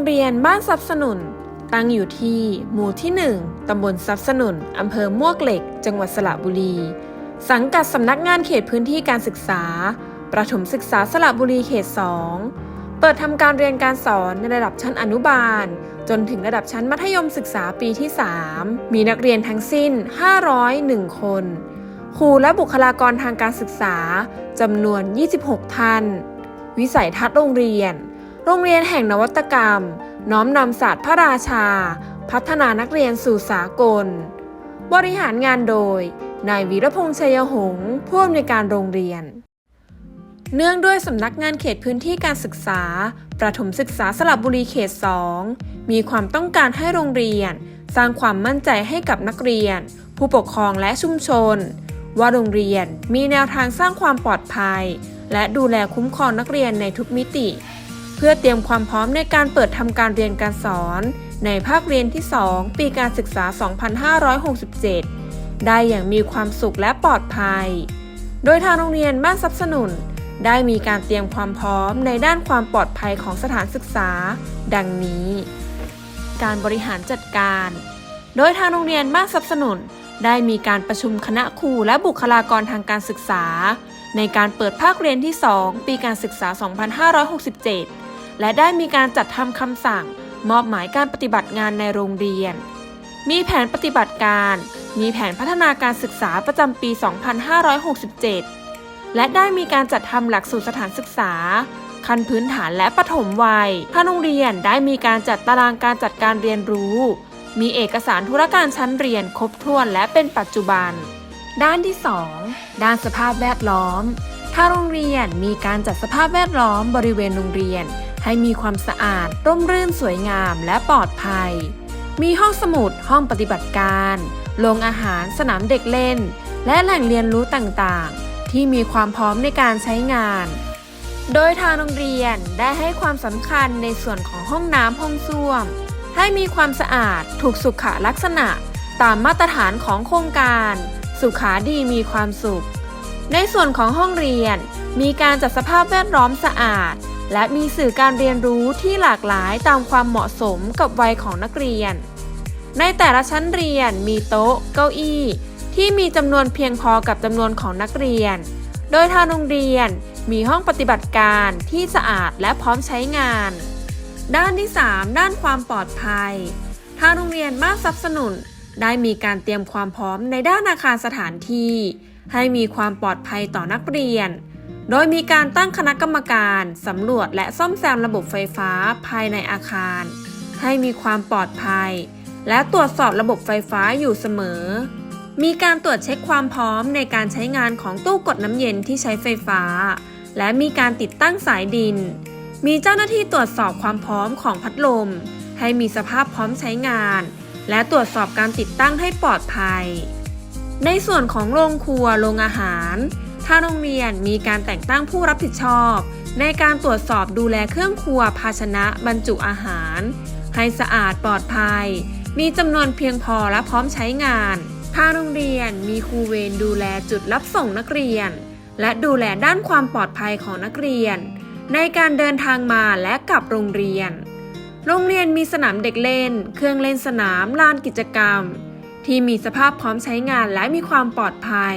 งเรียนบ้านซับสนุน ตั้งอยู่ที่หมู่ที่ 1 ตำบลซับสนุน อำเภอมวกเหล็ก จังหวัดสระบุรี สังกัดสำนักงานเขตพื้นที่การศึกษา ประถมศึกษาสระบุรีเขต 2 เปิดทำการเรียนการสอนในระดับชั้นอนุบาล จนถึงระดับชั้นมัธยมศึกษาปีที่ 3 มีนักเรียนทั้งสิ้น 501 คน ครูและบุคลากรทางการศึกษาจำนวน 26 ท่าน วิสัยทัศน์โรงเรียน โรงเรียนแห่งนวัตกรรม น้อมนำศาสตร์พระราชา พัฒนานักเรียนสู่สากล บริหารงานโดย นายวีรพงษ์ชัยหงษ์ผู้อำนวยการโรงเรียน เนื่องด้วยสำนักงานเขตพื้นที่การศึกษา ประถมศึกษาสระบุรีเขต 2 มีความต้องการให้โรงเรียน สร้างความมั่นใจให้กับนักเรียน ผู้ปกครองและชุมชน ว่าโรงเรียนมีแนวทางสร้างความปลอดภัย และดูแลคุ้มครองนักเรียนในทุกมิติ เพื่อเตรียมความพร้อมในการเปิดทำการเรียนการสอน ในภาคเรียนที่ 2 ปีการศึกษา 2567 ได้อย่างมีความสุขและปลอดภัย โดยทางโรงเรียนบ้านสนับสนุน ได้มีการเตรียมความพร้อมในด้านความปลอดภัยของสถานศึกษา ดังนี้ การบริหารจัดการ โดยทางโรงเรียนบ้านสนับสนุนได้มีการประชุมคณะครูและบุคลากรทางการศึกษา ในการเปิดภาคเรียนที่ 2 ปีการศึกษา 2567 และได้มีการจัดทำคำสั่ง มอบหมายการปฏิบัติงานในโรงเรียน มีแผนปฏิบัติการ มีแผนพัฒนาการศึกษาประจำปี 2567 และได้มีการจัดทำหลักสูตรสถานศึกษา ขั้นพื้นฐานและปฐมวัยทางโรงเรียนได้มีการจัดตารางการจัดการเรียนรู้ มีเอกสารธุรการชั้นเรียนครบถ้วนและเป็นปัจจุบัน ด้านที่ 2 ด้านสภาพแวดล้อมทางโรงเรียนมีการจัดสภาพแวดล้อมบริเวณโรงเรียน ให้มีความสะอาด ร่มรื่นสวยงามและปลอดภัย มีห้องสมุด ห้องปฏิบัติการ โรงอาหาร สนามเด็กเล่น และแหล่งเรียนรู้ต่างๆ ที่มีความพร้อมในการใช้งาน โดยทางโรงเรียนได้ให้ความสำคัญในส่วนของห้องน้ำห้องส้วม ให้มีความสะอาด ถูกสุขลักษณะ ตามมาตรฐานของโครงการ สุขาดีมีความสุข ในส่วนของห้องเรียน มีการจัดสภาพแวดล้อมสะอาด และมีสื่อการเรียนรู้ที่หลากหลายตามความเหมาะสมกับวัยของนักเรียน ในแต่ละชั้นเรียนมีโต๊ะ เก้าอี้ ที่มีจำนวนเพียงพอกับจำนวนของนักเรียน โดยทางโรงเรียนมีห้องปฏิบัติการที่สะอาดและพร้อมใช้งาน ด้านที่ 3 ด้านความปลอดภัย ทางโรงเรียนบ้านสนับสนุน ได้มีการเตรียมความพร้อมในด้านอาคารสถานที่ ให้มีความปลอดภัยต่อนักเรียน โดยมีการตั้งคณะกรรมการสำรวจและซ่อมแซมระบบไฟฟ้าภายในอาคาร ให้มีความปลอดภัย และตรวจสอบระบบไฟฟ้าอยู่เสมอ มีการตรวจเช็คความพร้อมในการใช้งานของตู้กดน้ำเย็นที่ใช้ไฟฟ้า และมีการติดตั้งสายดิน มีเจ้าหน้าที่ตรวจสอบความพร้อมของพัดลม ให้มีสภาพพร้อมใช้งาน และตรวจสอบการติดตั้งให้ปลอดภัย ในส่วนของโรงครัวโรงอาหารางโรงเรียนมีการแต่งตั้งผู้รับผิดชอบ ในการตรวจสอบดูแลเครื่องครัวภาชนะบรรจุอาหาร ให้สะอาดปลอดภัย มีจำนวนเพียงพอและพร้อมใช้งานทางโรงเรียนมีครูเวรดูแลจุดรับส่งนักเรียน และดูแลด้านความปลอดภัยของนักเรียน ในการเดินทางมาและกลับโรงเรียน โรงเรียนมีสนามเด็กเล่น เครื่องเล่นสนามลานกิจกรรม ที่มีสภาพพร้อมใช้งานและมีความปลอดภัย